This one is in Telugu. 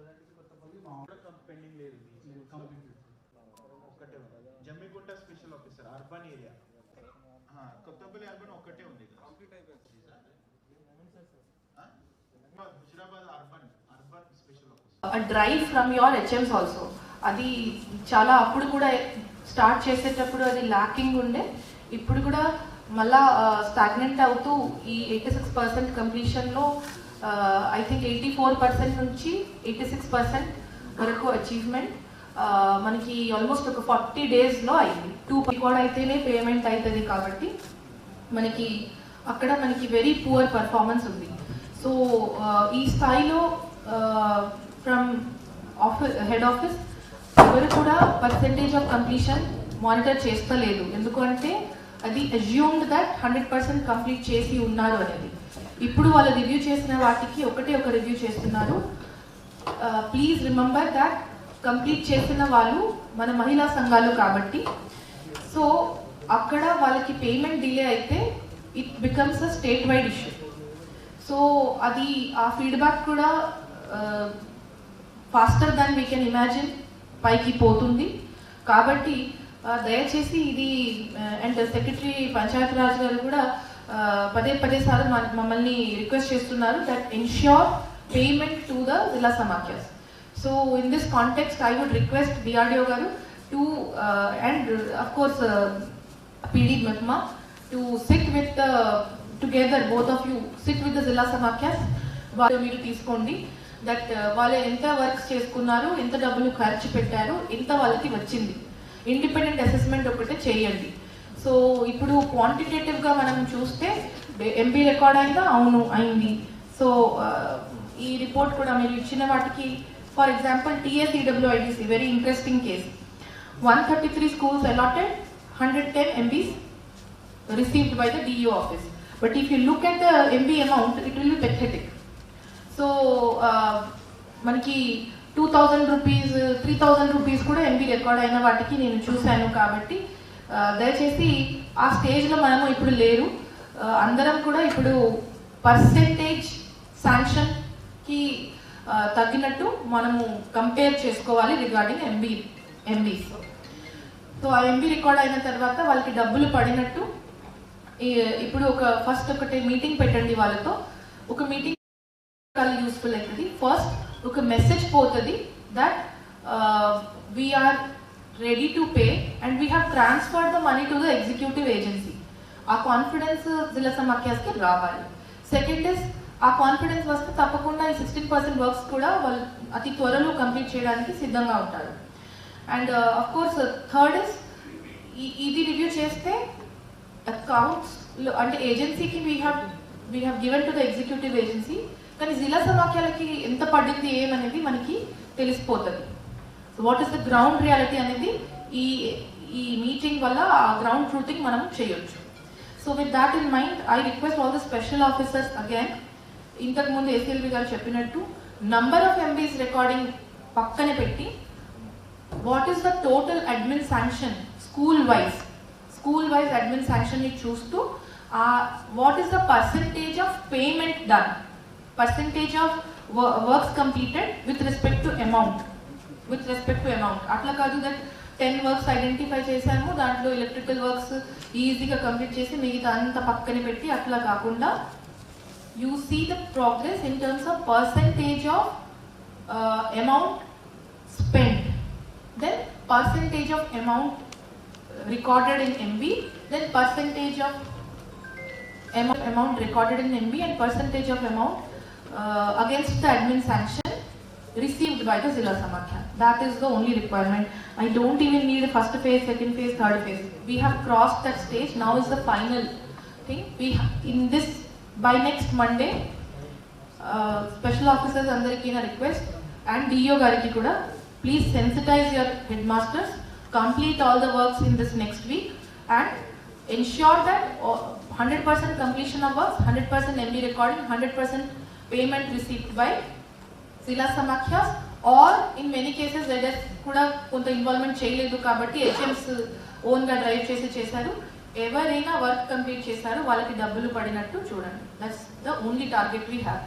కొల్లారెడ్డి కొత్తపల్లి మా పెండింగ్ లేదు కంప్లీట్ ఒక్కటే ఉంది. Jammikunta special officer urban area Kothapalli urban ఒక్కటే ఉంది కంప్లీట్ అయిపోయింది Huzurabad urban urban special officer a drive from your HMs also. అది చాలా అప్పుడు కూడా స్టార్ట్ చేసేటప్పుడు అది ల్యాకింగ్ ఉండే. ఇప్పుడు కూడా మళ్ళా స్టాగ్నెంట్ అవుతూ ఈ eighty six percent కంప్లీషన్లో I think eighty four percent నుంచి ఎయిటీ సిక్స్ పర్సెంట్ వరకు అచీవ్మెంట్ uh, మనకి ఆల్మోస్ట్ ఒక ఫార్టీ డేస్లో అయింది. టూ కూడా అయితేనే పేమెంట్ అవుతుంది కాబట్టి మనకి అక్కడ మనకి వెరీ పువర్ పర్ఫార్మెన్స్ ఉంది. సో uh, ఈ స్థాయిలో ఫ్రమ్ ఆఫీస్ హెడ్ ఆఫీస్ ఎవరు కూడా పర్సెంటేజ్ ఆఫ్ కంప్లీషన్ మానిటర్ చేస్తలేదు. ఎందుకంటే అది assumed that hundred percent complete చేసి ఉన్నారు అనేది. ఇప్పుడు వాళ్ళు రివ్యూ చేసిన వాటికి ఒకటే ఒక రివ్యూ చేస్తున్నారు. ప్లీజ్ రిమెంబర్ దట్ కంప్లీట్ చేసిన వాళ్ళు మన మహిళా సంఘాలు కాబట్టి. సో అక్కడ వాళ్ళకి పేమెంట్ డిలే అయితే it becomes a state wide issue so అది ఆ ఫీడ్బ్యాక్ కూడా faster than we can imagine పైకి పోతుంది. కాబట్టి దయచేసి ఇది అండ్ సెక్రటరీ పంచాయత్ రాజ్ గారు కూడా పదే పదే సార్లు మమ్మల్ని రిక్వెస్ట్ చేస్తున్నారు that ensure payment to the Zilla Samakhyas so in this context I would request DRDO garu to and of course PD Mahma to sit with the together both of you sit with the Zilla Samakhyas వాళ్ళు మీరు తీసుకోండి. దట్ వాళ్ళు ఎంత వర్క్స్ చేసుకున్నారు ఎంత డబ్బులు ఖర్చు పెట్టారు ఎంత వాళ్ళకి వచ్చింది. ఇండిపెండెంట్ అసెస్మెంట్ ఒకటే చేయండి సో ఇప్పుడు క్వాంటిటేటివ్గా మనం చూస్తే ఎంబీ రికార్డ్ అయిందా అవును అయింది సో ఈ రిపోర్ట్ కూడా మీరు ఇచ్చిన వాటికి for example TSEWIDC very interesting case 133 schools allotted, 110 MBs received by the DEO office. But if you look at the MB amount, it will be pathetic. So, uh, మనకి two thousand rupees three thousand rupees కూడా ఎంబీ రికార్డ్ అయిన వాటికి నేను చూశాను కాబట్టి దయచేసి ఆ స్టేజ్లో మనము ఇప్పుడు లేరు. అందరం కూడా ఇప్పుడు పర్సెంటేజ్ శాంక్షన్కి తగ్గినట్టు మనము కంపేర్ చేసుకోవాలి రిగార్డింగ్ ఎంబీ ఎంబీస్ సో ఆ ఎంబీ రికార్డ్ అయిన తర్వాత వాళ్ళకి డబ్బులు పడినట్టు ఇప్పుడు ఒక ఫస్ట్ ఒకటి మీటింగ్ పెట్టండి వాళ్ళతో. ఒక మీటింగ్ యూస్ఫుల్ అవుతుంది ఫస్ట్ ఒక మెసేజ్ పోతుంది that we're ready to pay and we have transfer the money to the executive agency ఆ కాన్ఫిడెన్స్ జిల్లా సమాఖ్యాస్కి రావాలి. సెకండ్ ఇస్ ఆ కాన్ఫిడెన్స్ వస్తే తప్పకుండా ఈ సిక్స్టీన్ పర్సెంట్ వర్క్స్ కూడా వాళ్ళు అతి త్వరలో కంప్లీట్ చేయడానికి సిద్ధంగా ఉంటారు. And of course third is ఇది రివ్యూ చేస్తే అకౌంట్స్ అంటే ఏజెన్సీకి we have we have given to the executive agency కానీ జిల్లా సమాఖ్యలకి ఎంత పడింది ఏమనేది మనకి తెలిసిపోతుంది. So what is the ground reality అనేది ఈ ఈ మీటింగ్ వల్ల ఆ గ్రౌండ్ ట్రూతింగ్ మనం చేయొచ్చు. So with that in mind I request all the special officers again ఇంతకు ముందు ఏసీఎల్వి గారు చెప్పినట్టు నంబర్ ఆఫ్ ఎంబీస్ రికార్డింగ్ పక్కనే పెట్టి what is the total admin sanction school wise school wise admin శాంక్షన్ని చూస్తూ what is the percentage of payment done percentage of works completed with respect to amount with respect to amount అట్లా కాదు దట్ టెన్ వర్క్స్ ఐడెంటిఫై చేశాము దాంట్లో ఎలక్ట్రికల్ వర్క్స్ ఈజీగా కంప్లీట్ చేసి మిగతా అంత పక్కన పెట్టి అట్లా కాకుండా you see the progress in terms of percentage of amount spend then percentage of amount recorded in MB then percentage of amount recorded in MB and percentage of amount uh, against the admin sanction received by the Zilla Samarthya. That is the only requirement. I don't even need the first phase, second phase, third phase. We have crossed that stage. Now is the final thing. We in this by next Monday, uh, special officers under a request and DO gariki కూడా please sensitize your headmasters, complete all the works in this next week and ensure that uh, 100% completion of works, 100% MD recording, 100% payment received by Sila Samakhyas. Or in many cases ZS కూడా కొంత ఇన్వాల్వ్మెంట్ చేయలేదు కాబట్టి హెచ్ఎంస్ ఓన్గా డ్రైవ్ చేసి చేశారు. ఎవరైనా వర్క్ కంప్లీట్ చేశారో వాళ్ళకి డబ్బులు పడినట్టు చూడండి. That's the only target we have